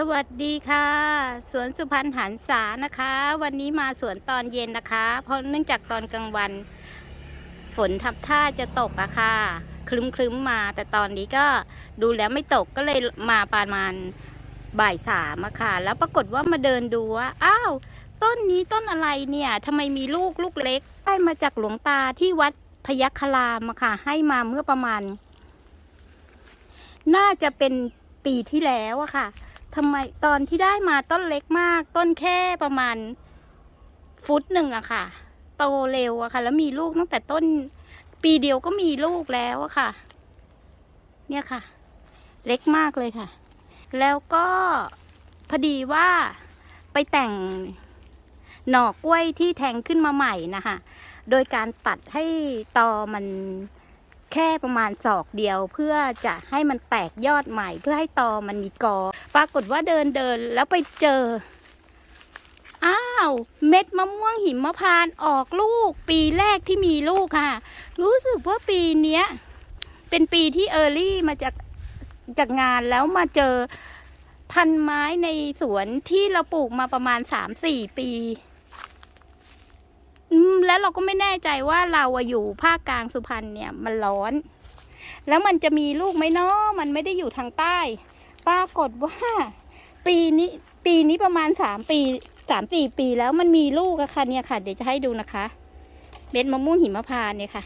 สวัสดีค่ะ สวนสุพรรณหันษานะคะ วันนี้มาสวนตอนเย็นนะคะ เพราะเนื่องจากตอนกลางวัน ฝนทับท่าจะตกอะค่ะ คลึ้มคลึ้มมา แต่ตอนนี้ก็ดูแล้วไม่ตกก็เลยมาประมาณบ่ายสามอะค่ะ แล้วปรากฏว่ามาเดินดูว่าอ้าวต้นนี้ต้นอะไรเนี่ยทำไมมีลูกลูกเล็ก ได้มาจากหลวงตาที่วัดพยัคฆารามอะค่ะ ให้มาเมื่อประมาณ น่าจะเป็นปีที่แล้วอะค่ะ ทำไมตอนที่ได้มาต้นเล็กมาก ต้นแค่ประมาณฟุตหนึ่งอะค่ะ โตเร็วอะค่ะ แล้วมีลูกตั้งแต่ต้น ปีเดียวก็มีลูกแล้วอะค่ะ เนี่ยค่ะ เล็กมากเลยค่ะ แล้วก็พอดีว่าไปแต่งหน่อกล้วยที่แทงขึ้นมาใหม่นะคะโดยการตัดให้ตอมันแค่ประมาณศอกเดียวเพื่อจะให้มันแตกยอดใหม่ เพื่อให้ตอมันมีกอ รากฏว่าเดินเดินแล้วไปเจอ อ้าว เม็ดมะม่วงหิมพานต์ออกลูก ปีแรกที่มีลูกค่ะ รู้สึกว่าปีเนี้ย เป็นปีที่เออร์ลี่มาจากจากงานแล้วมาเจอพันไม้ในสวนที่เราปลูกมาประมาณสามสี่ปีแล้วเราก็ไม่แน่ใจว่าเราอยู่ภาคกลางสุพรรณเนี่ยมันร้อน แล้วมันจะมีลูกไหมเนาะมันไม่ได้อยู่ทางใต้ ปรากฏว่า ปีนี้ปีนี้ประมาณสามปีสามสี่ปีแล้วมันมีลูกอะค่ะเนี่ยค่ะ เดี๋ยวจะให้ดูนะคะ เม็ดมะม่วงหิมพานเนี่ยค่ะ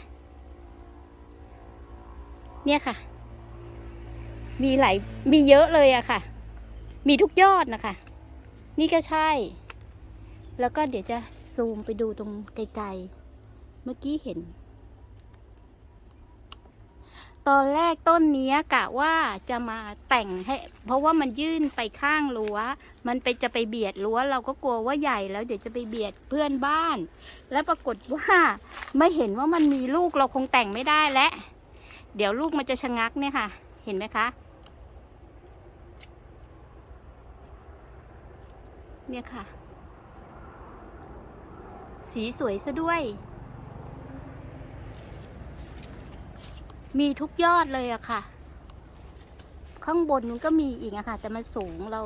เนี่ยค่ะ มีหลายมีเยอะเลยอะค่ะ มีทุกยอดนะคะ นี่ก็ใช่ แล้วก็เดี๋ยวจะซูมไปดูตรงไกลๆ เมื่อกี้เห็น ตอนแรกต้นเนี้ยกะว่าจะมาแต่งให้ เพราะว่ามันยื่นไปข้างรั้ว มันไปจะไปเบียดรั้ว เราก็กลัวว่าใหญ่แล้วเดี๋ยวจะไปเบียดเพื่อนบ้าน แล้วปรากฏว่าไม่เห็นว่ามันมีลูกเราคงแต่งไม่ได้และ เดี๋ยวลูกมันจะชะงักเนี่ยค่ะ เห็นไหมคะ เนี่ยค่ะ สีสวยซะด้วย มีทุกยอดเลยอะค่ะ ข้างบนมันก็มีอีกอะค่ะ แต่มันสูงเรา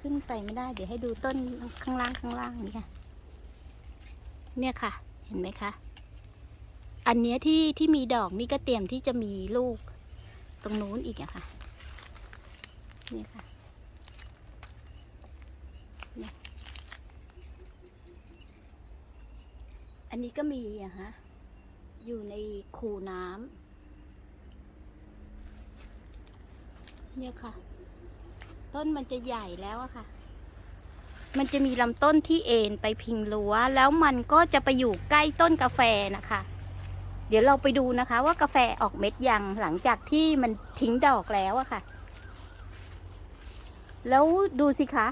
ขึ้นไปไม่ได้ เดี๋ยวให้ดูต้นข้างล่างข้างล่างนี่ค่ะ เนี่ยค่ะ เห็นไหมคะ อันเนี้ยที่ที่มีดอกนี่ก็เตรียมที่จะมีลูก ตรงนู้นอีกอะค่ะ เนี่ยค่ะอันนี้ก็มีอะฮะ อยู่ในคูน้ำเนี่ยค่ะ ต้นมันจะใหญ่แล้วอะค่ะ มันจะมีลำต้นที่เอ็นไปพิงรั้ว แล้วมันก็จะไปอยู่ใกล้ต้นกาแฟนะคะ เดี๋ยวเราไปดูนะคะ ว่ากาแฟออกเม็ดยังหลังจากที่มันทิ้งดอกแล้วอะค่ะ แล้วดูสิคะ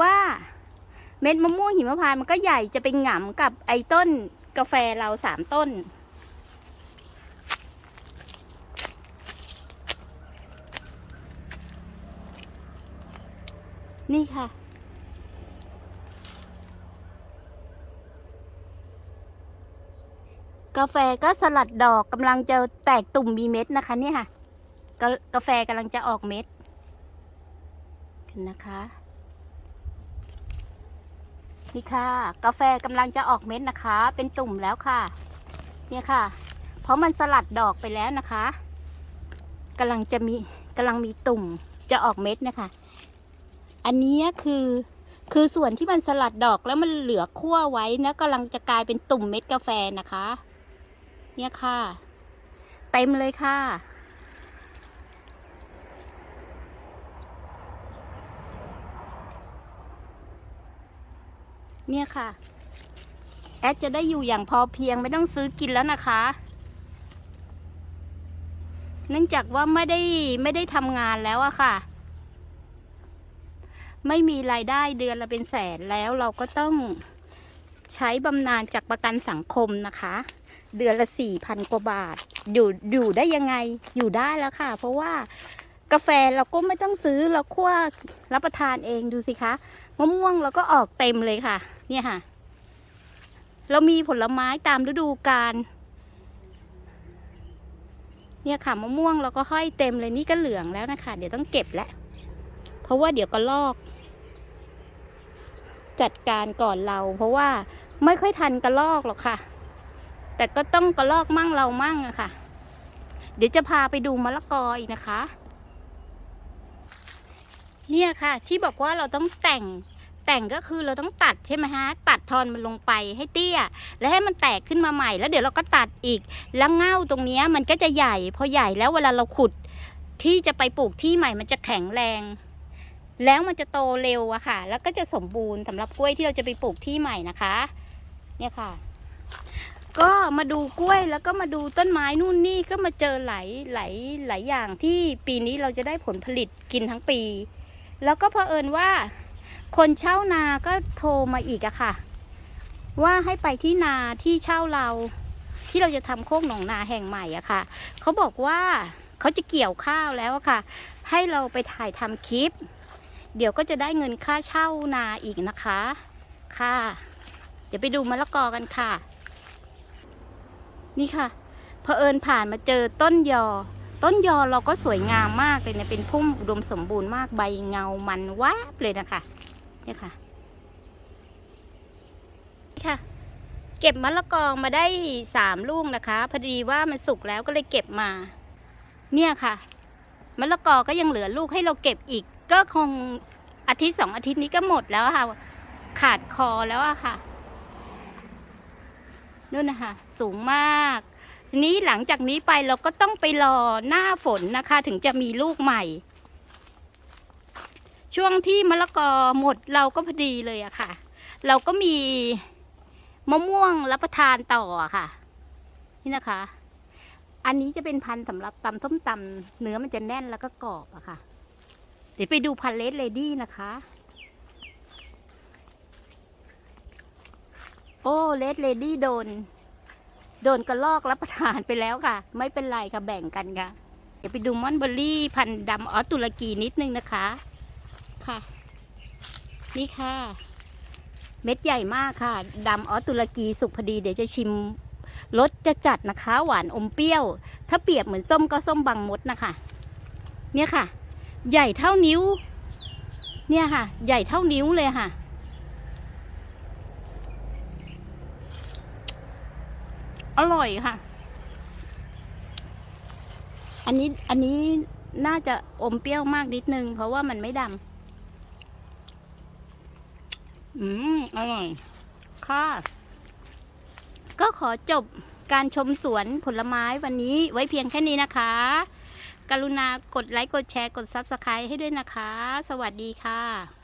ว่าเม็ดมะม่วงหิมพานต์มันก็ใหญ่จะไปหงำกับไอ้ต้นกาแฟเราสามต้น นี่ค่ะ กาแฟก็สลัดดอกกำลังจะแตกตุ่มมีเม็ดนะคะนี่ค่ะ กากาแฟกำลังจะออกเม็ดเห็นนะคะ นี่ค่ะ กาแฟกำลังจะออกเม็ดนะคะ เป็นตุ่มแล้วค่ะ เนี่ยค่ะ เพราะมันสลัดดอกไปแล้วนะคะกำลังจะมีกำลังมีตุ่มจะออกเม็ดนะคะ อันนี้คือคือส่วนที่มันสลัดดอกแล้วมันเหลือขั้วไว้นะกำลังจะกลายเป็นตุ่มเม็ดกาแฟนะคะ เนี่ยค่ะ เต็มเลยค่ะ เนี่ยค่ะ แอดจะได้อยู่อย่างพอเพียงไม่ต้องซื้อกินแล้วนะคะเนื่องจากว่าไม่ได้ไม่ได้ทำงานแล้วอะค่ะ ไม่มีรายได้เดือนละเป็นแสนแล้วเราก็ต้องใช้บำนาญจากประกันสังคมนะคะ เดือนละสี่พันกว่าบาท อยู่อยู่ได้ยังไงอยู่ได้แล้วค่ะ เพราะว่ากาแฟเราก็ไม่ต้องซื้อเราคั่วรับประทานเองดูสิคะมะม่วงเราก็ออกเต็มเลยค่ะ เนี่ยค่ะ เรามีผลไม้ตามฤดูกาลเนี่ยค่ะมะม่วงเราก็ห้อยเต็มเลยนี่ก็เหลืองแล้วนะคะ เดี๋ยวต้องเก็บแล้วราะว่าเดี๋ยวก็ลอก จัดการก่อนเรา เพราะว่าไม่ค่อยทันกระลอกหรอกค่ะ แต่ก็ต้องกระลอกมั่งเรามั่งอะค่ะ เดี๋ยวจะพาไปดูมะละกออีกนะคะ เนี่ยค่ะ ที่บอกว่าเราต้องแต่งแต่งก็คือเราต้องตัดใช่ไหมฮะ ตัดทอนมันลงไปให้เตี้ย แล้วให้มันแตกขึ้นมาใหม่ แล้วเดี๋ยวเราก็ตัดอีก แล้วเง่าตรงนี้มันก็จะใหญ่ พอใหญ่แล้วเวลาเราขุดที่จะไปปลูกที่ใหม่มันจะแข็งแรง แล้วมันจะโตเร็วอะค่ะ แล้วก็จะสมบูรณ์สำหรับกล้วยที่เราจะไปปลูกที่ใหม่นะคะ เนี่ยค่ะ ก็มาดูกล้วยแล้วก็มาดูต้นไม้นู่นนี่ก็มาเจอหลายหลายหลายอย่างที่ปีนี้เราจะได้ผลผลิตกินทั้งปี แล้วก็เผอิญว่า คนเช่านาก็โทรมาอีกอะค่ะ ว่าให้ไปที่นาที่เช่าเรา ที่เราจะทำโคกหนองนาแห่งใหม่อะค่ะเขาบอกว่าเขาจะเกี่ยวข้าวแล้วอะค่ะ ให้เราไปถ่ายทำคลิป เดี๋ยวก็จะได้เงินค่าเช่านาอีกนะคะ ค่ะ เดี๋ยวไปดูมะละกอกันค่ะ นี่ค่ะเผอิญผ่านมาเจอต้นยอ ต้นยอเราก็สวยงามมากเลยเนี่ยเป็นพุ่มอุดมสมบูรณ์มากใบเงามันแวบเลยนะคะเนี่ยค่ะนี่ค่ะ เก็บมะละกอมาได้สามลูกนะคะ พอดีว่ามันสุกแล้วก็เลยเก็บมา เนี่ยค่ะมะละกอก็ยังเหลือลูกให้เราเก็บอีก ก็คงอาทิตย์สองอาทิตย์นี้ก็หมดแล้วค่ะ ขาดคอแล้วอะค่ะนู่นนะคะสูงมากทีนี้หลังจากนี้ไปเราก็ต้องไปรอหน้าฝนนะคะ ถึงจะมีลูกใหม่ ช่วงที่มะละกอหมดเราก็พอดีเลยอะค่ะ เราก็มีมะม่วงรับประทานต่อค่ะ นี่นะคะ อันนี้จะเป็นพันธุ์สำหรับตำส้มตำเนื้อมันจะแน่นแล้วก็กรอบอะค่ะ ดี๋ยวไปดูพันเลดเลดี้นะคะ โอ้เลดเลดี้โดน โดนกระลอกรับประทานไปแล้วค่ะ ไม่เป็นไรค่ะแบ่งกันค่ะ เดี๋ยวไปดูมอนเบอร์รี่พันธุ์ดำออสตุรกีนิดนึงนะคะ ค่ะ นี่ค่ะ เม็ดใหญ่มากค่ะดำออสตุรกีสุกพอดีเดี๋ยวจะชิมรสจะจัดนะคะ หวานอมเปรี้ยว ถ้าเปรียบเหมือนส้มก็ส้มบางมดนะคะ เนี่ยค่ะ ใหญ่เท่านิ้ว เนี่ยค่ะ ใหญ่เท่านิ้วเลยค่ะ อร่อยค่ะ อันนี้อันนี้น่าจะอมเปรี้ยวมากนิดนึง เพราะว่ามันไม่ดำอืม อร่อย ค่ะ ก็ขอจบการชมสวนผลไม้วันนี้ไว้เพียงแค่นี้นะคะ กรุณากดไลค์ กดแชร์ กด Subscribe ให้ด้วยนะคะ สวัสดีค่ะ